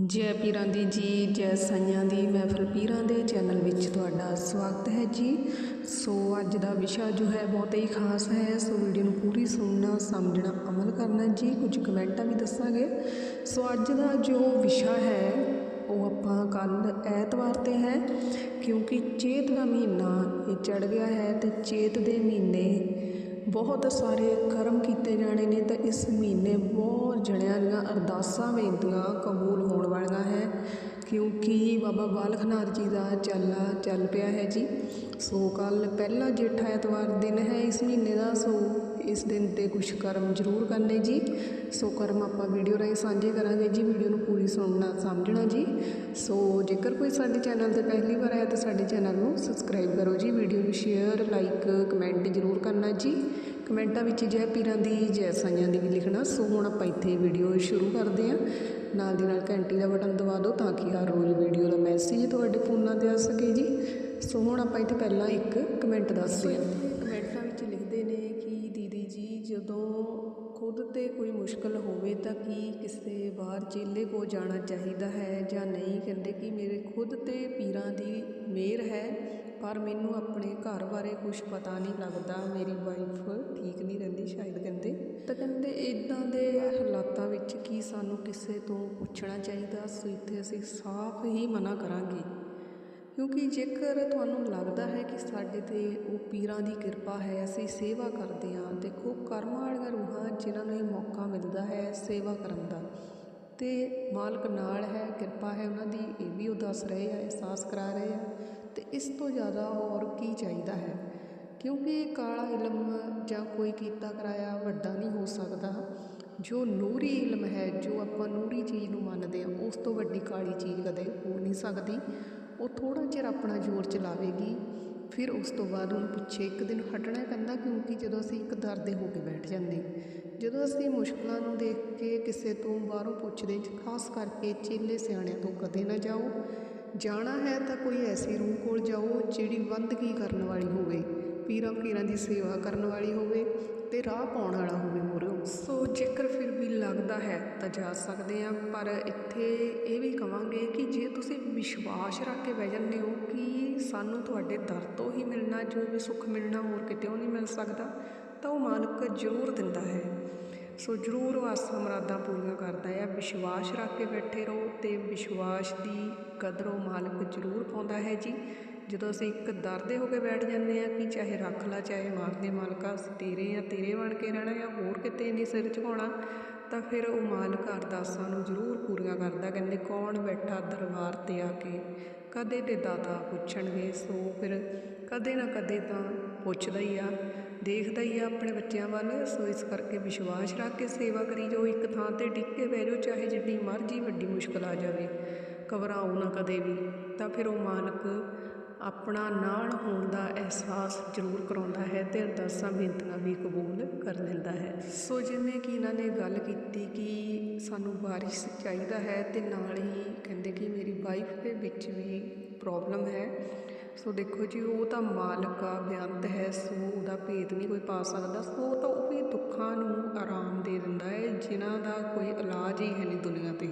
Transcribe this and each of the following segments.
ਜੈ ਪੀਰਾਂ ਦੀ ਜੀ, ਜੈ ਸਾਈਆਂ ਦੀ ਮਹਿਫਲ ਪੀਰਾਂ ਦੇ ਚੈਨਲ ਵਿੱਚ ਤੁਹਾਡਾ ਸਵਾਗਤ ਹੈ ਜੀ। ਸੋ ਅੱਜ ਦਾ ਵਿਸ਼ਾ ਜੋ ਹੈ ਬਹੁਤ ਹੀ ਖਾਸ ਹੈ। ਸੋ ਵੀਡੀਓ ਨੂੰ ਪੂਰੀ ਸੁਣਨਾ, ਸਮਝਣਾ, ਅਮਲ ਕਰਨਾ ਜੀ, ਕੁਝ ਕਮੈਂਟਾਂ ਵੀ ਦੱਸਾਂਗੇ। ਸੋ ਅੱਜ ਦਾ ਜੋ ਵਿਸ਼ਾ ਹੈ, ਉਹ ਆਪਾਂ ਕੱਲ ਐਤਵਾਰ ਤੇ ਹੈ, ਕਿਉਂਕਿ ਚੇਤ ਦਾ ਮਹੀਨਾ ਇਹ ਚੜ ਗਿਆ ਹੈ ਤੇ ਚੇਤ ਦੇ ਮਹੀਨੇ ਬਹੁਤ ਸਾਰੇ ਕਰਮ ਕੀਤੇ ਜਾਣੇ ਨੇ ਤਾਂ ਇਸ ਮਹੀਨੇ ਬਹੁਤ ਜਣਿਆਂ ਦੀਆਂ ਅਰਦਾਸਾਂ ਬੇਨਤੀਆਂ ਕਬੂਲ ਹੋਣ ਵਾਲੀਆਂ ਹੈ, ਕਿਉਂਕਿ ਬਾਬਾ ਬਾਲਕ ਨਾਥ ਜੀ ਦਾ ਚਾਲਾ ਚੱਲ ਪਿਆ ਹੈ ਜੀ। ਸੋ ਕੱਲ ਪਹਿਲਾ ਜੇਠਾ ਐਤਵਾਰ ਦਿਨ ਹੈ ਇਸ ਮਹੀਨੇ ਦਾ, ਸੋ ਇਸ ਦਿਨ ਤੇ ਕੁਝ ਕਰਮ ਜ਼ਰੂਰ ਕਰਨੇ ਜੀ। ਸੋ ਕਰਮ ਆਪਾਂ ਵੀਡੀਓ ਰਾਹੀਂ ਸਾਂਝੇ ਕਰਾਂਗੇ ਜੀ ਵੀਡੀਓ ਨੂੰ ਪੂਰੀ ਸੁਣਨਾ ਸਮਝਣਾ ਜੀ। ਸੋ ਜੇਕਰ ਕੋਈ ਸਾਡੇ ਚੈਨਲ ਤੇ ਪਹਿਲੀ ਵਾਰ ਆਇਆ ਤਾਂ ਸਾਡੇ ਚੈਨਲ ਨੂੰ ਸਬਸਕ੍ਰਾਈਬ ਕਰੋ ਜੀ। ਵੀਡੀਓ ਨੂੰ ਸ਼ੇਅਰ ਲਾਈਕ ਕਮੈਂਟ ਜ਼ਰੂਰ ਕਰਨਾ ਜੀ। ਕਮੈਂਟਾਂ ਵਿੱਚ ਜੈ ਪੀਰਾਂ ਦੀ, ਜੈ ਸਾਈਆਂ ਦੀ ਵੀ ਲਿਖਣਾ। ਸੋ ਹੁਣ ਆਪਾਂ ਇੱਥੇ ਵੀਡੀਓ ਸ਼ੁਰੂ ਕਰਦੇ ਹਾਂ। ਨਾਲ ਦੀ ਨਾਲ ਘੰਟੀ ਦਾ ਬਟਨ ਦਬਾ ਦਿਓ ਤਾਂ ਕਿ ਹਰ ਰੋਜ਼ ਵੀਡੀਓ ਦਾ ਮੈਸੇਜ ਤੁਹਾਡੇ ਫੋਨਾਂ ਤੇ ਆ ਸਕੇ ਜੀ। ਸੋ ਹੁਣ ਆਪਾਂ ਇੱਥੇ ਪਹਿਲਾਂ ਇੱਕ ਕਮੈਂਟ ਦੱਸਦੇ ਹਾਂ। ਕਮੈਂਟਾਂ ਵਿੱਚ ਲਿਖਦੇ ਨੇ ਕਿ ਦੀਦੀ ਜੀ, ਜਦੋਂ ਖੁਦ ਤੇ ਕੋਈ ਮੁਸ਼ਕਲ ਹੋਵੇ ਤਾਂ ਕੀ ਕਿਸੇ ਬਾਹਰ ਚੇਲੇ ਕੋਲ ਜਾਣਾ ਚਾਹੀਦਾ ਹੈ ਜਾਂ ਨਹੀਂ? ਕਹਿੰਦੇ ਕਿ ਮੇਰੇ ਖੁਦ ਤੇ ਪੀਰਾਂ ਦੀ ਮਿਹਰ ਹੈ, ਪਰ ਮੈਨੂੰ ਆਪਣੇ ਘਰ ਬਾਰੇ ਕੁਛ ਪਤਾ ਨਹੀਂ ਲੱਗਦਾ। ਮੇਰੀ ਵਾਈਫ ਠੀਕ ਨਹੀਂ ਰਹਿੰਦੀ ਸ਼ਾਇਦ ਕਹਿੰਦੇ। ਤਾਂ ਕਹਿੰਦੇ ਇੱਦਾਂ ਦੇ ਹਾਲਾਤਾਂ ਵਿੱਚ ਕੀ ਸਾਨੂੰ ਕਿਸੇ ਤੋਂ ਪੁੱਛਣਾ ਚਾਹੀਦਾ? ਸੋ ਇੱਥੇ ਅਸੀਂ ਸਾਫ਼ ਹੀ ਮਨਾ ਕਰਾਂਗੇ। ਕਿਉਂਕਿ ਜੇਕਰ ਤੁਹਾਨੂੰ ਲੱਗਦਾ ਹੈ ਕਿ ਸਾਡੇ ਤੇ ਉਹ ਪੀਰਾਂ ਦੀ ਕਿਰਪਾ ਹੈ, ਅਸੀਂ ਸੇਵਾ ਕਰਦੇ ਹਾਂ ਦੇਖੋ ਕਰਮਾਂ ਵਾਲੀਆਂ ਰੂਹਾਂ ਜਿਨ੍ਹਾਂ ਨੂੰ ਇਹ ਮੌਕਾ ਮਿਲਦਾ ਹੈ ਸੇਵਾ ਕਰਨ ਦਾ। ਤੇ ਮਾਲਕ ਨਾਲ ਹੈ, ਕਿਰਪਾ ਹੈ ਉਹਨਾਂ ਦੀ, ਇਹ ਵੀ ਉਹ ਦੱਸ ਰਹੇ ਆ, ਅਹਿਸਾਸ ਕਰਾ ਰਹੇ ਆ। ਤੇ ਇਸ ਤੋਂ ਜ਼ਿਆਦਾ ਹੋਰ ਕੀ ਚਾਹੀਦਾ ਹੈ? ਕਿਉਂਕਿ ਕਾਲਾ ਇਲਮ ਜਾਂ ਕੋਈ ਕੀਤਾ ਕਰਾਇਆ ਵੱਡਾ ਨਹੀਂ ਹੋ ਸਕਦਾ। ਜੋ ਨੂਰੀ ਇਲਮ ਹੈ, ਜੋ ਆਪਾਂ ਨੂਰੀ ਚੀਜ਼ ਨੂੰ ਮੰਨਦੇ ਆ ਉਸ ਤੋਂ ਵੱਡੀ ਕਾਲੀ ਚੀਜ਼ ਕਦੇ ਹੋ ਨਹੀਂ ਸਕਦੀ। ਉਹ ਥੋੜਾ ਚਿਰ ਆਪਣਾ ਜ਼ੋਰ ਚਲਾਵੇਗੀ, ਫਿਰ ਉਸ ਤੋਂ ਬਾਅਦ ਉਹਨੂੰ ਪਿੱਛੇ ਇੱਕ ਦਿਨ ਹਟਣਾ ਪੈਂਦਾ ਕਿਉਂਕਿ ਜਦੋਂ ਅਸੀਂ ਇੱਕ ਦਰ ਦੇ ਹੋ ਕੇ ਬੈਠ ਜਾਂਦੇ ਜਦੋਂ ਅਸੀਂ ਮੁਸ਼ਕਲਾਂ ਨੂੰ ਦੇਖ ਕੇ ਕਿਸੇ ਤੋਂ ਬਾਹਰੋਂ ਪੁੱਛਦੇ ਖਾਸ ਕਰਕੇ ਚੇਲੇ ਸਿਆਣਿਆਂ ਤੋਂ ਕਦੇ ਨਾ ਜਾਓ। ਜਾਣਾ ਹੈ ਤਾਂ ਕੋਈ ਐਸੀ ਰੂਹ ਕੋਲ ਜਾਓ ਜਿਹੜੀ ਬੰਦਗੀ ਕਰਨ ਵਾਲੀ ਹੋਵੇ ਪੀਰਾਂ ਪੀਰਾਂ ਦੀ ਸੇਵਾ ਕਰਨ ਵਾਲੀ ਹੋਵੇ ਤੇ ਰਾਹ ਪਾਉਣ ਵਾਲਾ ਹੋਵੇ। ਸੋ ਜੇਕਰ ਫਿਰ ਵੀ ਲੱਗਦਾ ਹੈ ਤਾਂ ਜਾ ਸਕਦੇ ਆ ਪਰ ਇੱਥੇ ਇਹ ਵੀ ਕਵਾਂਗੇ ਕਿ ਜੇ ਤੁਸੀਂ ਵਿਸ਼ਵਾਸ ਰੱਖ ਕੇ ਬਹਿ ਜਾਂਦੇ ਹੋ ਕਿ ਸਾਨੂੰ ਤੁਹਾਡੇ ਦਰ ਤੋਂ ਹੀ ਮਿਲਣਾ, ਜੋ ਵੀ ਸੁੱਖ ਮਿਲਣਾ ਹੋਰ ਕਿਤੇੋਂ ਨਹੀਂ ਮਿਲ ਸਕਦਾ, ਤਾਂ ਉਹ ਮਾਲਕ ਜ਼ਰੂਰ ਦਿੰਦਾ ਹੈ। ਸੋ ਜ਼ਰੂਰ ਉਹ ਆਸਾਂ ਮੁਰਾਦਾਂ ਪੂਰੀਆਂ ਕਰਦਾ ਹੈ। ਵਿਸ਼ਵਾਸ ਰੱਖ ਕੇ ਬੈਠੇ ਰਹੋ ਤੇ ਵਿਸ਼ਵਾਸ ਦੀ ਕਦਰ ਉਹ ਮਾਲਕ ਜ਼ਰੂਰ ਪਾਉਂਦਾ ਹੈ ਜੀ। ਜਦੋਂ ਅਸੀਂ ਇੱਕ ਦਰਦੇ ਹੋ ਕੇ ਬੈਠ ਜਾਂਦੇ ਆ ਕਿ ਚਾਹੇ ਰੱਖ ਲਾ, ਚਾਹੇ ਮਾਰਦੇ ਮਾਲਕਾ ਤੇਰੇ ਆ ਤੇਰੇ ਬਣ ਕੇ ਰਹਿਣਾ ਜਾਂ ਹੋਰ ਕਿਤੇ ਨਹੀਂ ਸਿਰ ਝੁਕਾਉਣਾ, ਤਾਂ ਫਿਰ ਉਹ ਮਾਲਕ ਅਰਦਾਸਾਂ ਨੂੰ ਜ਼ਰੂਰ ਪੂਰੀਆਂ ਕਰਦਾ, ਕਹਿੰਦੇ ਕੌਣ ਬੈਠਾ ਦਰਬਾਰ ਤੇ ਆ ਕੇ ਕਦੇ ਤੇ ਦਾਤਾ ਪੁੱਛਣਗੇ, ਸੋ ਫਿਰ ਕਦੇ ਨਾ ਕਦੇ ਤਾਂ ਪੁੱਛਦਾ ਹੀ ਆ, ਦੇਖਦਾ ਹੀ ਆ ਆਪਣੇ ਬੱਚਿਆਂ ਵੱਲ, ਸੋ ਇਸ ਕਰਕੇ ਵਿਸ਼ਵਾਸ ਰੱਖ ਕੇ ਸੇਵਾ ਕਰੀ ਜਾਓ, ਇੱਕ ਥਾਂ ਤੇ ਟਿਕ ਕੇ ਬਹਿ ਜਾਓ, ਚਾਹੇ ਜਿੱਡੀ ਮਰਜ਼ੀ ਵੱਡੀ ਮੁਸ਼ਕਲ ਆ ਜਾਵੇ, ਘਬਰਾਓ ਨਾ ਕਦੇ ਵੀ, ਤਾਂ ਫਿਰ ਉਹ ਮਾਲਕ ਆਪਣਾ ਨਾਲ ਹੋਣ ਦਾ ਅਹਿਸਾਸ ਜ਼ਰੂਰ ਕਰਾਉਂਦਾ ਹੈ ਤੇ ਅਰਦਾਸਾਂ, ਬੇਨਤੀਆਂ ਵੀ ਕਬੂਲ ਕਰ ਲੈਂਦਾ ਹੈ। ਸੋ ਜਿਵੇਂ ਕਿ ਇਹਨਾਂ ਨੇ ਗੱਲ ਕੀਤੀ ਕਿ ਸਾਨੂੰ ਬਾਰਿਸ਼ ਚਾਹੀਦਾ ਹੈ ਤੇ ਨਾਲ ਹੀ ਕਹਿੰਦੇ ਕਿ ਮੇਰੀ ਵਾਈਫ ਦੇ ਵਿੱਚ ਵੀ ਪ੍ਰੋਬਲਮ ਹੈ। ਸੋ ਦੇਖੋ ਜੀ, ਉਹ ਤਾਂ ਮਾਲਕ ਆ, ਬੇਅੰਤ ਹੈ, ਸੋ ਉਹਦਾ ਭੇਦ ਨਹੀਂ ਕੋਈ ਪਾ ਸਕਦਾ। ਸੋ ਉਹ ਤਾਂ ਉਹ ਵੀ ਦੁੱਖਾਂ ਨੂੰ ਆਰਾਮ ਦੇ ਦਿੰਦਾ ਹੈ, ਜਿਨ੍ਹਾਂ ਦਾ ਕੋਈ ਇਲਾਜ ਹੀ ਹੈ ਨਹੀਂ ਦੁਨੀਆ ਤੇ।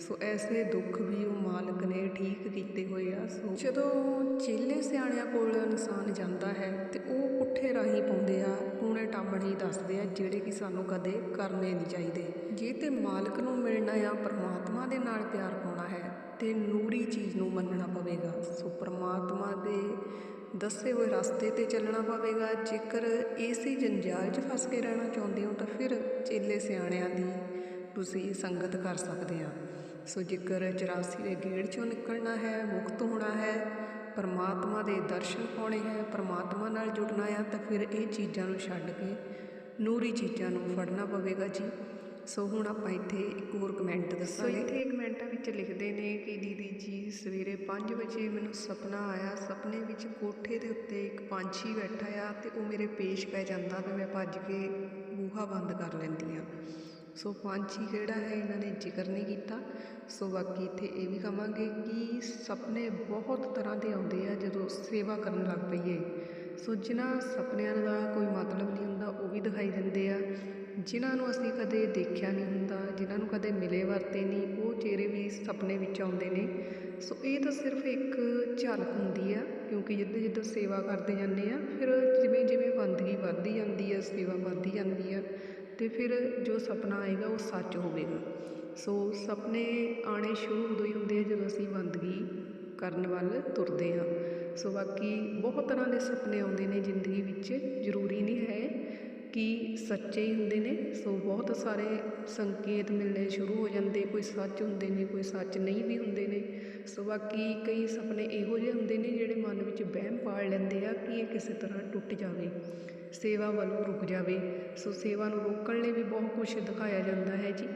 ਸੋ ਐਸੇ ਦੁੱਖ ਵੀ ਉਹ ਮਾਲਕ ਨੇ ਠੀਕ ਕੀਤੇ ਹੋਏ ਆ। ਸੋ ਜਦੋਂ ਚੇਲੇ ਸਿਆਣਿਆਂ ਕੋਲ ਇਨਸਾਨ ਜਾਂਦਾ ਹੈ ਤੇ ਉਹ ਪੁੱਠੇ ਰਾਹੀਂ ਪਾਉਂਦੇ ਆ ਟੂਣੇ ਟਾਮਣ ਹੀ ਦੱਸਦੇ ਆ, ਜਿਹੜੇ ਕਿ ਸਾਨੂੰ ਕਦੇ ਕਰਨੇ ਨਹੀਂ ਚਾਹੀਦੇ। ਜੇ ਤੇ ਮਾਲਕ ਨੂੰ ਮਿਲਣਾ ਆ ਪਰਮਾਤਮਾ ਦੇ ਨਾਲ ਪਿਆਰ ਪਾਉਣਾ ਹੈ, ਤੇ ਨੂਰੀ ਚੀਜ਼ ਨੂੰ ਮੰਨਣਾ ਪਵੇਗਾ। ਸੋ ਪਰਮਾਤਮਾ ਦੇ ਦੱਸੇ ਹੋਏ ਰਸਤੇ ਤੇ ਚੱਲਣਾ ਪਵੇਗਾ। ਜੇਕਰ ਇਸੇ ਜੰਜਾਲ 'ਚ ਫਸ ਕੇ ਰਹਿਣਾ ਚਾਹੁੰਦੇ ਹੋ, ਤਾਂ ਫਿਰ ਚੇਲੇ ਸਿਆਣਿਆਂ ਦੀ ਤੁਸੀਂ ਸੰਗਤ ਕਰ ਸਕਦੇ ਆ। ਸੋ ਜੇਕਰ 84 ਦੇ ਗੇੜ ਚੋਂ ਨਿਕਲਣਾ ਹੈ ਮੁਕਤ ਹੋਣਾ ਹੈ ਪਰਮਾਤਮਾ ਦੇ ਦਰਸ਼ਨ ਪਾਉਣੇ ਹੈ ਪਰਮਾਤਮਾ ਨਾਲ ਜੁੜਨਾ ਹੈ ਤਾਂ ਫਿਰ ਇਹ ਚੀਜ਼ਾਂ ਨੂੰ ਛੱਡ ਕੇ ਨੂਰੀ ਚੀਜ਼ਾਂ ਨੂੰ ਫੜਨਾ ਪਵੇਗਾ ਜੀ। ਸੋ ਹੁਣ ਆਪਾਂ ਇੱਥੇ ਇੱਕ ਹੋਰ ਕਮੈਂਟ ਦੱਸਾਂਗੇ। ਇੱਥੇ ਕਮੈਂਟਾਂ ਵਿੱਚ ਲਿਖਦੇ ਨੇ ਕਿ ਦੀਦੀ ਜੀ ਸਵੇਰੇ 5 ਵਜੇ ਮੈਨੂੰ ਸੁਪਨਾ ਆਇਆ ਸੁਪਨੇ ਵਿੱਚ ਕੋਠੇ ਦੇ ਉੱਤੇ ਇੱਕ ਪੰਛੀ ਬੈਠਾ ਆ ਤੇ ਉਹ ਮੇਰੇ ਪੇਸ਼ ਪੈ ਜਾਂਦਾ ਤੇ ਮੈਂ ਭੱਜ ਕੇ ਬੂਹਾ ਬੰਦ ਕਰ ਲੈਂਦੀ ਆ ਸੋ ਪੰਛੀ ਕਿਹੜਾ ਹੈ, ਇਹਨਾਂ ਨੇ ਜ਼ਿਕਰ ਨਹੀਂ ਕੀਤਾ। ਸੋ ਬਾਕੀ ਇੱਥੇ ਇਹ ਵੀ ਕਹਾਂਗੇ ਕਿ ਸੁਪਨੇ ਬਹੁਤ ਤਰ੍ਹਾਂ ਦੇ ਆਉਂਦੇ ਆ ਜਦੋਂ ਸੇਵਾ ਕਰਨ ਲੱਗ ਪਈਏ। ਸੋ ਜਿਨ੍ਹਾਂ ਸੁਪਨਿਆਂ ਦਾ ਕੋਈ ਮਤਲਬ ਨਹੀਂ ਹੁੰਦਾ, ਉਹ ਵੀ ਦਿਖਾਈ ਦਿੰਦੇ ਆ। ਜਿਨ੍ਹਾਂ ਨੂੰ ਅਸੀਂ ਕਦੇ ਦੇਖਿਆ ਨਹੀਂ ਹੁੰਦਾ, ਜਿਨ੍ਹਾਂ ਨੂੰ ਕਦੇ ਮਿਲੇ ਵਰਤੇ ਨਹੀਂ, ਉਹ ਚਿਹਰੇ ਵੀ ਕਈ ਸੁਪਨੇ ਵਿੱਚ ਆਉਂਦੇ ਨੇ। ਸੋ ਇਹ ਤਾਂ ਸਿਰਫ ਇੱਕ ਝਲਕ ਹੁੰਦੀ ਆ, ਕਿਉਂਕਿ ਜਿੱਦਾਂ ਜਿੱਦਾਂ ਸੇਵਾ ਕਰਦੇ ਜਾਂਦੇ ਆ, ਫਿਰ ਜਿਵੇਂ ਜਿਵੇਂ ਬੰਦਗੀ ਵੱਧਦੀ ਜਾਂਦੀ ਆ, ਸੇਵਾ ਵੱਧਦੀ ਜਾਂਦੀ ਆ। ਅਤੇ ਫਿਰ ਜੋ ਸੁਪਨਾ ਆਏਗਾ ਉਹ ਸੱਚ ਹੋਵੇਗਾ। ਸੋ ਸੁਪਨੇ ਆਉਣੇ ਸ਼ੁਰੂ ਉਦੋਂ ਹੀ ਹੁੰਦੇ ਆ ਜਦੋਂ ਅਸੀਂ ਬੰਦਗੀ ਕਰਨ ਵੱਲ ਤੁਰਦੇ ਹਾਂ। ਸੋ ਬਾਕੀ ਬਹੁਤ ਤਰ੍ਹਾਂ ਦੇ ਸੁਪਨੇ ਆਉਂਦੇ ਨੇ ਜ਼ਿੰਦਗੀ ਵਿੱਚ, ਜ਼ਰੂਰੀ ਨਹੀਂ ਹੈ ਕਿ ਸੱਚੇ ਹੀ ਹੁੰਦੇ ਨੇ, ਸੋ ਬਹੁਤ ਸਾਰੇ ਸੰਕੇਤ ਮਿਲਣੇ ਸ਼ੁਰੂ ਹੋ ਜਾਂਦੇ, ਕੋਈ ਸੱਚ ਹੁੰਦੇ ਨੇ, ਕੋਈ ਸੱਚ ਨਹੀਂ ਵੀ ਹੁੰਦੇ ਨੇ। ਸੋ ਬਾਕੀ ਕਈ ਸੁਪਨੇ ਇਹੋ ਜਿਹੇ ਹੁੰਦੇ ਨੇ ਜਿਹੜੇ ਮਨ ਵਿੱਚ ਵਹਿਮ ਪਾਲ ਲੈਂਦੇ ਆ ਕਿ ਇਹ ਕਿਸੇ ਤਰ੍ਹਾਂ ਟੁੱਟ ਜਾਵੇ, ਸੇਵਾ ਵੱਲੋਂ ਰੁਕ ਜਾਵੇ। ਸੋ ਸੇਵਾ ਨੂੰ ਰੋਕਣ ਲਈ ਵੀ ਬਹੁਤ ਕੁਝ ਦਿਖਾਇਆ ਜਾਂਦਾ ਹੈ ਜੀ।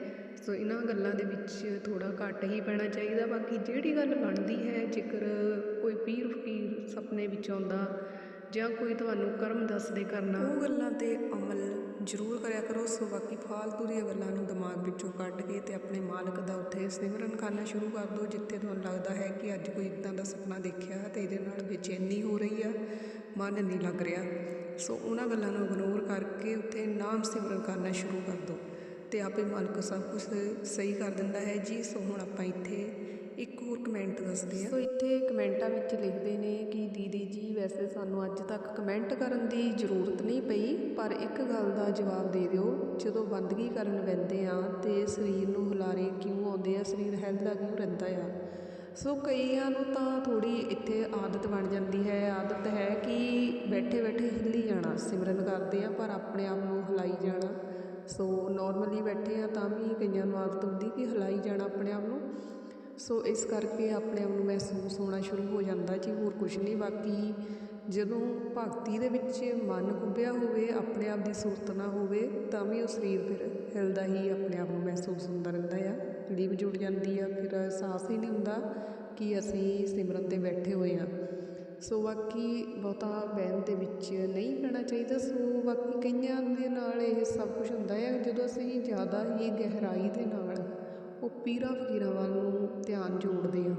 ਸੋ ਇਹਨਾਂ ਗੱਲਾਂ ਦੇ ਵਿੱਚ ਥੋੜਾ ਘੱਟ ਹੀ ਪੈਣਾ ਚਾਹੀਦਾ, ਬਾਕੀ ਜਿਹੜੀ ਗੱਲ ਬਣਦੀ ਹੈ, ਜੇਕਰ ਕੋਈ ਪੀਰ ਫਕੀਰ ਸੁਪਨੇ ਵਿੱਚ ਆਉਂਦਾ ਜਾਂ ਕੋਈ ਤੁਹਾਨੂੰ ਕਰਮ ਦੱਸਦੇ ਕਰਨਾ। ਉਹ ਗੱਲਾਂ ਤੇ ਅਮਲ ਜ਼ਰੂਰ ਕਰਿਆ ਕਰੋ। ਸੋ ਬਾਕੀ ਫਾਲਤੂ ਦੀਆਂ ਗੱਲਾਂ ਨੂੰ ਦਿਮਾਗ ਵਿੱਚੋਂ ਕੱਢ ਕੇ ਤੇ ਆਪਣੇ ਮਾਲਕ ਦਾ ਉੱਥੇ ਸਿਮਰਨ ਕਰਨਾ ਸ਼ੁਰੂ ਕਰ ਦਿਓ, ਜਿੱਥੇ ਤੁਹਾਨੂੰ ਲੱਗਦਾ ਹੈ ਕਿ ਅੱਜ ਕੋਈ ਇਦਾਂ ਦਾ ਸੁਪਨਾ ਦੇਖਿਆ ਤੇ ਇਹਦੇ ਨਾਲ ਬੇਚੈਨੀ ਹੋ ਰਹੀ ਆ, ਮਨ ਨਹੀਂ ਲੱਗ ਰਿਹਾ। ਸੋ ਉਹਨਾਂ ਗੱਲਾਂ ਨੂੰ ਇਗਨੋਰ ਕਰਕੇ ਉੱਥੇ ਨਾਮ ਸਿਮਰਨ ਕਰਨਾ ਸ਼ੁਰੂ ਕਰ ਦਿਓ ਤੇ ਆਪੇ ਮਾਲਕ ਸਭ ਕੁਝ ਸਹੀ ਕਰ ਦਿੰਦਾ ਹੈ। ਜੀ, ਸੋ ਹੁਣ ਆਪਾਂ ਇੱਥੇ ਇੱਕ ਹੋਰ ਕਮੈਂਟ ਦੱਸਦੇ ਆ। ਸੋ ਇੱਥੇ ਕਮੈਂਟਾਂ ਵਿੱਚ ਲਿਖਦੇ ਨੇ ਕਿ ਦੀਦੀ ਜੀ, ਵੈਸੇ ਸਾਨੂੰ ਅੱਜ ਤੱਕ ਕਮੈਂਟ ਕਰਨ ਦੀ ਜ਼ਰੂਰਤ ਨਹੀਂ ਪਈ, ਪਰ ਇੱਕ ਗੱਲ ਦਾ ਜਵਾਬ ਦੇ ਦਿਓ। ਜਦੋਂ ਬੰਦਗੀ ਕਰਨ ਬੈੰਦੇ ਆ ਤੇ ਸਰੀਰ ਨੂੰ ਹੁਲਾਰੇ ਕਿਉਂ ਆਉਂਦੇ ਆ? ਸਰੀਰ ਹਿੱਲਦਾ ਕਿਉਂ ਰਹਿੰਦਾ ਆ? ਸੋ ਕਈਆਂ ਨੂੰ ਤਾਂ ਥੋੜੀ ਇੱਥੇ ਆਦਤ ਬਣ ਜਾਂਦੀ ਹੈ। ਆਦਤ ਹੈ ਕਿ ਬੈਠੇ ਬੈਠੇ ਹਿੱਲੀ ਜਾਣਾ, ਸਿਮਰਨ ਕਰਦੇ ਆ, ਪਰ ਆਪਣੇ ਆਪ ਨੂੰ ਹਿਲਾਈ ਜਾਣਾ। ਸੋ ਨਾਰਮਲੀ ਬੈਠੇ ਆ ਤਾਂ ਵੀ ਕਈਆਂ ਨੂੰ ਆਦਤ ਹੁੰਦੀ ਕਿ ਹਿਲਾਈ ਜਾਣਾ ਆਪਣੇ ਆਪ ਨੂੰ। ਸੋ ਇਸ ਕਰਕੇ ਆਪਣੇ ਆਪ ਨੂੰ ਮਹਿਸੂਸ ਹੋਣਾ ਸ਼ੁਰੂ ਹੋ ਜਾਂਦਾ ਜੀ ਹੋਰ ਕੁਝ ਨਹੀਂ, ਬਾਕੀ ਜਦੋਂ ਭਗਤੀ ਦੇ ਵਿੱਚ ਮਨ ਉੱਭਿਆ ਹੋਵੇ, ਆਪਣੇ ਆਪ ਦੀ ਸੁਰਤ ਨਾ ਹੋਵੇ, ਤਾਂ ਵੀ ਉਹ ਸਰੀਰ ਫਿਰ ਹਿਲਦਾ ਹੀ ਆਪਣੇ ਆਪ ਨੂੰ ਮਹਿਸੂਸ ਹੁੰਦਾ ਰਹਿੰਦਾ ਆ। ਲੀਵ ਜੁੜ ਜਾਂਦੀ ਆ, ਫਿਰ ਅਹਿਸਾਸ ਹੀ ਨਹੀਂ ਹੁੰਦਾ ਕਿ ਅਸੀਂ ਸਿਮਰਨ ਤੇ ਬੈਠੇ ਹੋਏ ਆ। ਸੋ ਬਾਕੀ ਬਹੁਤਾ ਬਹਿਣ ਦੇ ਵਿੱਚ ਨਹੀਂ ਪੈਣਾ ਚਾਹੀਦਾ। ਸੋ ਬਾਕੀ ਕਈਆਂ ਦੇ ਨਾਲ ਇਹ ਸਭ ਕੁਝ ਹੁੰਦਾ ਹੈ ਜਦੋਂ ਅਸੀਂ ਜ਼ਿਆਦਾ ਹੀ ਗਹਿਰਾਈ ਦੇ ਨਾਲ ਪੀਰਾਂ ਫਕੀਰਾਂ ਵੱਲ ਨੂੰ ਧਿਆਨ ਜੋੜਦੇ ਹਾਂ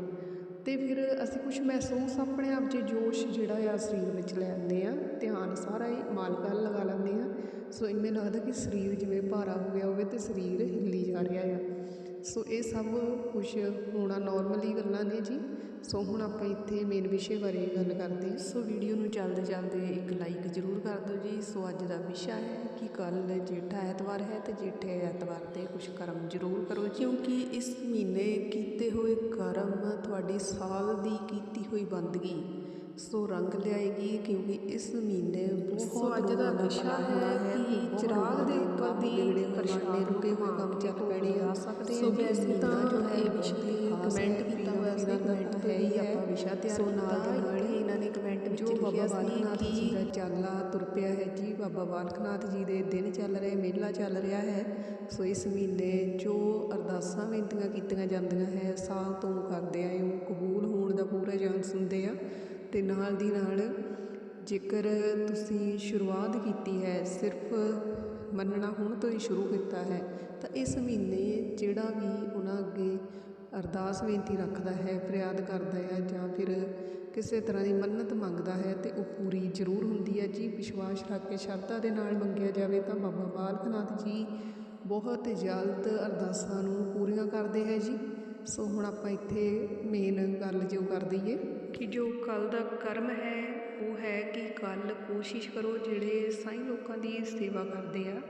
ਅਤੇ ਫਿਰ ਅਸੀਂ ਕੁਛ ਮਹਿਸੂਸ ਆਪਣੇ ਆਪ 'ਚ ਜੋਸ਼ ਜਿਹੜਾ ਆ ਸਰੀਰ ਵਿੱਚ ਲੈ ਆਉਂਦੇ ਹਾਂ, ਧਿਆਨ ਸਾਰਾ ਹੀ ਮਾਲਕ ਵੱਲ ਲਗਾ ਲੈਂਦੇ ਹਾਂ। ਸੋ ਇੰਨੇ ਲੱਗਦਾ ਕਿ ਸਰੀਰ ਜਿਵੇਂ ਭਾਰਾ ਹੋ ਗਿਆ ਹੋਵੇ ਤੇ ਸਰੀਰ ਹਿੱਲੀ ਜਾ ਰਿਹਾ ਆ। ਸੋ ਇਹ ਸਭ ਕੁਛ ਹੋਣਾ ਨੋਰਮਲੀ ਗੱਲਾਂ ਨੇ ਜੀ। ਸੋ ਹੁਣ ਆਪਾਂ ਇੱਥੇ ਮੇਨ ਵਿਸ਼ੇ ਬਾਰੇ ਗੱਲ ਕਰਦੇ ਹਾਂ। ਸੋ ਵੀਡੀਓ ਨੂੰ ਚੱਲਦੇ ਚੱਲਦੇ ਇੱਕ ਲਾਈਕ ਜ਼ਰੂਰ ਕਰ ਦਿਓ ਜੀ। ਸੋ ਅੱਜ ਦਾ ਵਿਸ਼ਾ ਹੈ ਕਿ ਕੱਲ ਜੇਠਾ ਐਤਵਾਰ ਹੈ ਤੇ ਜੇਠੇ ਐਤਵਾਰ ਤੇ ਕੁਝ ਕਰਮ ਜ਼ਰੂਰ ਕਰੋ। ਕਿਉਂਕਿ ਇਸ ਮਹੀਨੇ ਕੀਤੇ ਹੋਏ ਕਰਮ ਤੁਹਾਡੀ ਸਾਲ ਦੀ ਕੀਤੀ ਹੋਈ ਬੰਦਗੀ ਸੋ ਰੰਗ ਲਿਆਏਗੀ ਕਿਉਂਕਿ ਇਸ ਮਹੀਨੇ ਬਹੁਤ ਅੱਜ ਦਾ ਵਿਸ਼ਾ ਹੈ ਕਿ ਚਿਰਾਗ ਦੇ ਉੱਪਰ ਦੀ ਜਿਹੜੇ ਪਰਛਾਵੇਂ ਰੁਕੇ ਹੋਏ ਕੰਮ ਚੱਲ ਪੈਣੇ ਆ। ਸਕਦੇ ਸੋ ਵੈਸੇ ਤਾਂ ਜੋ ਹੈ ਵਿਸ਼ੇ ਕਮੈਂਟ ਕੀਤਾ ਹੋਇਆ ਸੀ ਕਮੈਂਟ ਹੈ ਹੀ ਆਪਾਂ ਵਿਸ਼ਾ ਤਿਆਰ ਸੋ ਨਾਲ ਦੀ ਨਾਲ ਹੀ ਇਹਨਾਂ ਨੇ ਕਮੈਂਟ ਵਿੱਚ ਲਿਖਿਆ ਸੀ ਕਿ ਦਾ ਚਾਲਾ ਤੁਰ ਪਿਆ ਹੈ ਜੀ ਬਾਬਾ ਬਾਲਕਨਾਥ ਜੀ ਦੇ ਦਿਨ ਚੱਲ ਰਹੇ ਮੇਲਾ ਚੱਲ ਰਿਹਾ ਹੈ। ਸੋ ਇਸ ਮਹੀਨੇ ਜੋ ਅਰਦਾਸਾਂ ਬੇਨਤੀਆਂ ਕੀਤੀਆਂ ਜਾਂਦੀਆਂ ਹੈ ਸਾਲ ਤੋਂ ਕਰਦੇ ਆਏ ਉਹ ਕਬੂਲ ਹੋਣ ਦਾ ਪੂਰਾ ਚਾਂਸ ਹੁੰਦੇ ਆ। ਤੇ ਨਾਲ ਦੀ ਨਾਲ ਜੇਕਰ ਤੁਸੀਂ ਸ਼ੁਰੂਆਤ ਕੀਤੀ ਹੈ ਸਿਰਫ ਮੰਨਣਾ ਹੁਣ ਤੋਂ ਹੀ ਸ਼ੁਰੂ ਕੀਤਾ ਹੈ ਤਾਂ ਇਸ ਮਹੀਨੇ ਜਿਹੜਾ ਵੀ ਉਹਨਾਂ ਅੱਗੇ ਅਰਦਾਸ ਬੇਨਤੀ ਰੱਖਦਾ ਹੈ ਫਰਿਆਦ ਕਰਦਾ ਹੈ ਜਾਂ ਫਿਰ ਕਿਸੇ ਤਰ੍ਹਾਂ ਦੀ ਮੰਨਤ ਮੰਗਦਾ ਹੈ ਅਤੇ ਉਹ ਪੂਰੀ ਜ਼ਰੂਰ ਹੁੰਦੀ ਹੈ। ਜੀ, ਵਿਸ਼ਵਾਸ ਰੱਖ ਕੇ ਸ਼ਰਧਾ ਦੇ ਨਾਲ ਮੰਗਿਆ ਜਾਵੇ ਤਾਂ ਬਾਬਾ ਬਾਲਕ ਨਾਥ ਜੀ ਬਹੁਤ ਜਲਦ ਅਰਦਾਸਾਂ ਨੂੰ ਪੂਰੀਆਂ ਕਰਦੇ ਹੈ ਜੀ। ਸੋ ਹੁਣ ਆਪਾਂ ਇੱਥੇ ਮੇਨ ਗੱਲ ਜੋ ਕਰ ਦਈਏ। ਕਿ ਜੋ ਕੱਲ ਦਾ ਕਰਮ ਹੈ, ਉਹ ਹੈ ਕਿ ਕੱਲ ਕੋਸ਼ਿਸ਼ ਕਰੋ ਜਿਹੜੇ ਸਾਈਂ ਲੋਕਾਂ ਦੀ ਸੇਵਾ ਕਰਦੇ ਆ।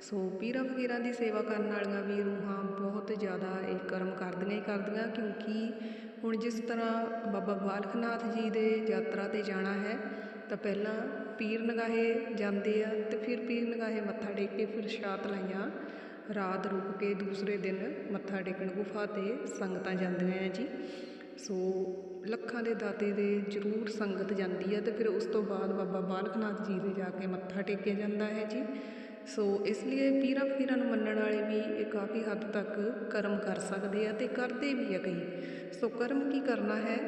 ਸੋ ਪੀਰਾਂ ਫਕੀਰਾਂ ਦੀ ਸੇਵਾ ਕਰਨ ਵਾਲੀਆਂ ਵੀ ਰੂਹਾਂ ਬਹੁਤ ਜ਼ਿਆਦਾ ਇਹ ਕਰਮ ਕਰਦੀਆਂ ਹੀ ਕਰਦੀਆਂ, ਕਿਉਂਕਿ ਹੁਣ ਜਿਸ ਤਰ੍ਹਾਂ ਬਾਬਾ ਬਾਲਕ ਨਾਥ ਜੀ ਦੇ ਯਾਤਰਾ ਤੇ ਜਾਣਾ ਹੈ, ਤਾਂ ਪਹਿਲਾਂ ਪੀਰ ਨਗਾਹੇ ਜਾਂਦੇ ਆ ਤੇ ਫਿਰ ਪੀਰ ਨਗਾਹੇ ਮੱਥਾ ਟੇਕ ਕੇ ਫਿਰ ਸ਼ਾਤ ਲਾਈਆਂ, ਰਾਤ ਰੁਕ ਕੇ ਦੂਸਰੇ ਦਿਨ ਮੱਥਾ ਟੇਕਣ ਗੁਫਾ ਤੇ ਸੰਗਤਾਂ ਜਾਂਦੀਆਂ ਆ ਜੀ। ਸੋ ਲੱਖਾਂ ਦੇ ਦਾਤੇ ਦੇ ਜ਼ਰੂਰ ਸੰਗਤ ਜਾਂਦੀ ਹੈ ਤੇ ਫਿਰ ਉਸ ਤੋਂ ਬਾਅਦ ਬਾਬਾ ਬਾਲਕ ਨਾਥ ਜੀ ਦੇ ਜਾ ਕੇ ਮੱਥਾ ਟੇਕਿਆ ਜਾਂਦਾ ਹੈ ਜੀ। ਸੋ ਇਸ ਲਈ ਪੀਰਾਂ ਫਕੀਰਾਂ ਨੂੰ ਮੰਨਣ ਵਾਲੇ ਵੀ ਇਹ ਕਾਫੀ ਹੱਦ ਤੱਕ ਕਰਮ ਕਰ ਸਕਦੇ ਆ ਤੇ ਕਰਦੇ ਵੀ ਆ ਕਈ। ਸੋ ਕਰਮ ਕੀ ਕਰਨਾ ਹੈ?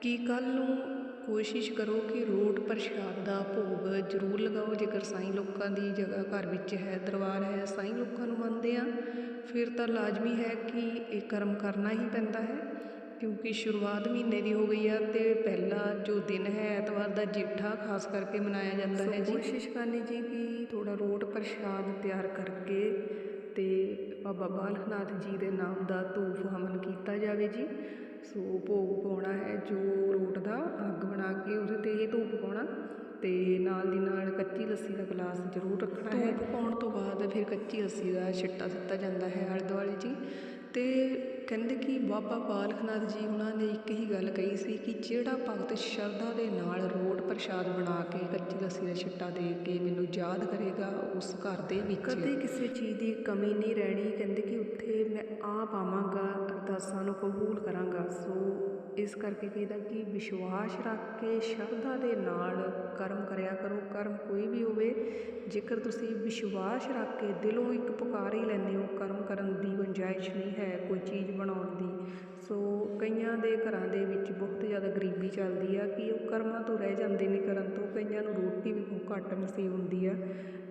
ਕਿ ਕੱਲ ਨੂੰ ਕੋਸ਼ਿਸ਼ ਕਰੋ ਕਿ ਰੋਟ ਪ੍ਰਸ਼ਾਦ ਦਾ ਭੋਗ ਜ਼ਰੂਰ ਲਗਾਓ। ਜੇਕਰ ਸਾਈਂ ਲੋਕਾਂ ਦੀ ਜਗ੍ਹਾ ਘਰ ਵਿੱਚ ਹੈ, ਦਰਬਾਰ ਹੈ, ਸਾਈਂ ਲੋਕਾਂ ਨੂੰ ਮੰਨਦੇ ਆ, ਫਿਰ ਤਾਂ ਲਾਜ਼ਮੀ ਹੈ ਕਿ ਇਹ ਕਰਮ ਕਰਨਾ ਹੀ ਪੈਂਦਾ ਹੈ। ਕਿਉਂਕਿ ਸ਼ੁਰੂਆਤ ਮਹੀਨੇ ਦੀ ਹੋ ਗਈ ਆ ਤੇ ਪਹਿਲਾ ਜੋ ਦਿਨ ਹੈ ਐਤਵਾਰ ਦਾ ਜੇਠਾ ਖਾਸ ਕਰਕੇ ਮਨਾਇਆ ਜਾਂਦਾ ਹੈ ਜੀ। ਕੋਸ਼ਿਸ਼ ਕਰਨੀ ਜੀ ਕਿ ਥੋੜਾ ਰੋਟ ਪ੍ਰਸ਼ਾਦ ਤਿਆਰ ਕਰਕੇ ਤੇ ਬਾਬਾ ਬਾਲਕਨਾਥ ਜੀ ਦੇ ਨਾਮ ਦਾ ਧੂਫ ਹਵਨ ਜਾਵੇ ਜੀ। ਸੋ ਭੋਗ ਪਾਉਣਾ ਹੈ ਜੋ ਰੋਟ ਦਾ ਅੱਗ ਬਣਾ ਕੇ ਉਹਦੇ ਤੇ ਇਹ ਧੂਪ ਪਾਉਣਾ ਤੇ ਨਾਲ ਦੀ ਨਾਲ ਕੱਚੀ ਲੱਸੀ ਦਾ ਗਲਾਸ ਜ਼ਰੂਰ ਰੱਖਣਾ ਹੈ। ਧੂਪ ਪਾਉਣ ਤੋਂ ਬਾਅਦ ਫਿਰ ਕੱਚੀ ਲੱਸੀ ਦਾ ਛਿੱਟਾ ਦਿੱਤਾ ਜਾਂਦਾ ਹੈ ਆਲੇ ਦੁਆਲੇ ਜੀ। ਤੇ ਕਹਿੰਦੇ ਕਿ ਬਾਬਾ ਬਾਲਕ ਨਾਥ ਜੀ ਉਹਨਾਂ ਨੇ ਇੱਕ ਹੀ ਗੱਲ ਕਹੀ ਸੀ ਕਿ ਜਿਹੜਾ ਭਗਤ ਸ਼ਰਧਾ ਦੇ ਨਾਲ ਰੋਟ ਪ੍ਰਸ਼ਾਦ ਬਣਾ ਕੇ ਕੱਚੀ ਲੱਸੀ ਦਾ ਛਿੱਟਾ ਦੇ ਕੇ ਮੈਨੂੰ ਯਾਦ ਕਰੇਗਾ, ਉਸ ਘਰ ਦੇ ਵਿੱਚ। ਕਦੇ ਕਿਸੇ ਚੀਜ਼ ਦੀ ਕਮੀ ਨਹੀਂ ਰਹਿਣੀ, ਕਹਿੰਦੇ ਕਿ ਉੱਥੇ ਮੈਂ ਆਪ ਆਵਾਂਗਾ, ਅਰਦਾਸਾਂ ਨੂੰ ਕਬੂਲ ਕਰਾਂਗਾ। ਸੋ ਇਸ ਕਰਕੇ ਕਹਿੰਦਾ ਕਿ ਵਿਸ਼ਵਾਸ ਰੱਖ ਕੇ ਸ਼ਰਧਾ ਦੇ ਨਾਲ ਕਰਮ ਕਰਿਆ ਕਰੋ, ਕਰਮ ਕੋਈ ਵੀ ਹੋਵੇ, ਜੇਕਰ ਤੁਸੀਂ ਵਿਸ਼ਵਾਸ ਰੱਖ ਕੇ ਦਿਲੋਂ ਇੱਕ ਪੁਕਾਰ ਹੀ ਲੈਂਦੇ ਹੋ, ਕਰਮ ਕਰਨ ਦੀ ਗੁੰਜਾਇਸ਼ ਨਹੀਂ ਹੈ ਕੋਈ ਚੀਜ਼ ਬਣਾਉਣ ਦੀ। ਸੋ ਕਈਆਂ ਦੇ ਘਰਾਂ ਦੇ ਵਿੱਚ ਬਹੁਤ ਜ਼ਿਆਦਾ ਗਰੀਬੀ ਚੱਲਦੀ ਆ ਕਿ ਉਹ ਕਰਮਾਂ ਤੋਂ ਰਹਿ ਜਾਂਦੇ ਨੇ ਕਰਨ ਤੋਂ, ਕਈਆਂ ਨੂੰ ਰੋਟੀ ਵੀ ਬਹੁਤ ਘੱਟ ਨਸੀਬ ਹੁੰਦੀ ਆ।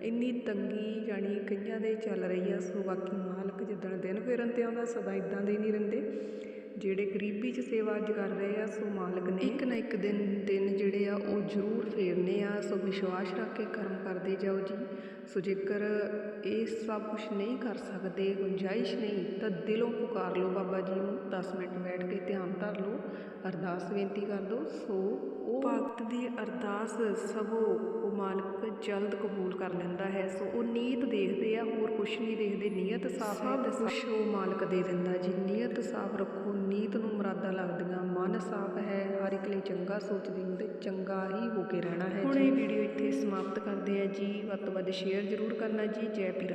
ਇੰਨੀ ਤੰਗੀ ਜਾਣੀ ਕਈਆਂ ਦੇ ਚੱਲ ਰਹੀ ਆ, ਸੋ ਬਾਕੀ ਮਾਲਕ ਜਿੱਦਣ ਦਿਨ ਫੇਰਨ ਤੇ ਆਉਂਦਾ, ਸਦਾ ਇਦਾਂ ਦੇ ਨਹੀਂ ਰਹਿੰਦੇ। ਜਿਹੜੇ ਗਰੀਬੀ 'ਚ ਸੇਵਾ ਅੱਜ ਕਰ ਰਹੇ ਆ ਸੋ ਮਾਲਕ ਨੇ ਇੱਕ ਨਾ ਇੱਕ ਦਿਨ ਦਿਨ ਜਿਹੜੇ ਆ ਉਹ ਜ਼ਰੂਰ ਫੇਰਨੇ ਆ ਸੋ ਵਿਸ਼ਵਾਸ ਰੱਖ ਕੇ ਕਰਮ ਕਰਦੇ ਜਾਓ ਜੀ। ਸੋ ਜੇਕਰ ਇਹ ਸਭ ਕੁਝ ਨਹੀਂ ਕਰ ਸਕਦੇ ਗੁੰਜਾਇਸ਼ ਨਹੀਂ ਤਾਂ ਦਿਲੋਂ ਪੁਕਾਰ ਲਓ ਬਾਬਾ ਜੀ ਨੂੰ। 10 ਮਿੰਟ ਬੈਠ ਕੇ ਧਿਆਨ ਧਰ ਲਓ ਅਰਦਾਸ ਬੇਨਤੀ ਕਰ ਦਿਓ ਸੋ ਉਹ ਭਗਤ ਦੀ ਅਰਦਾਸ ਸਭੋ ਉਹ ਮਾਲਕ ਜਲਦ ਕਬੂਲ ਕਰ ਲੈਂਦਾ ਹੈ। ਸੋ ਉਹ ਨੀਤ ਦੇਖਦੇ ਆ ਹੋਰ ਕੁਝ ਨਹੀਂ ਦੇਖਦੇ ਨੀਅਤ ਸਾਫ਼ ਹੈ ਕੁਛ ਉਹ ਮਾਲਕ ਦੇ ਦਿੰਦਾ ਜੀ ਨੀਅਤ ਸਾਫ਼ ਰੱਖੋ। ਨੀਤ ਨੂੰ ਮੁਰਾਦਾਂ ਲੱਗਦੀਆਂ। ਮਨ ਸਾਫ਼ ਹੈ ਹਰ ਇੱਕ ਲਈ ਚੰਗਾ ਸੋਚਦੇ ਹੋ ਤੇ ਚੰਗਾ ਹੀ ਹੋ ਕੇ ਰਹਿਣਾ ਹੈ। ਹੁਣ ਇਹ ਵੀਡੀਓ ਇੱਥੇ ਸਮਾਪਤ ਕਰਦੇ ਆ ਜੀ। ਵੱਧ ਤੋਂ ਵੱਧ ਸ਼ੇਅਰ ਜ਼ਰੂਰ ਕਰਨਾ ਜੀ। ਜੈ ਪੀਰਾ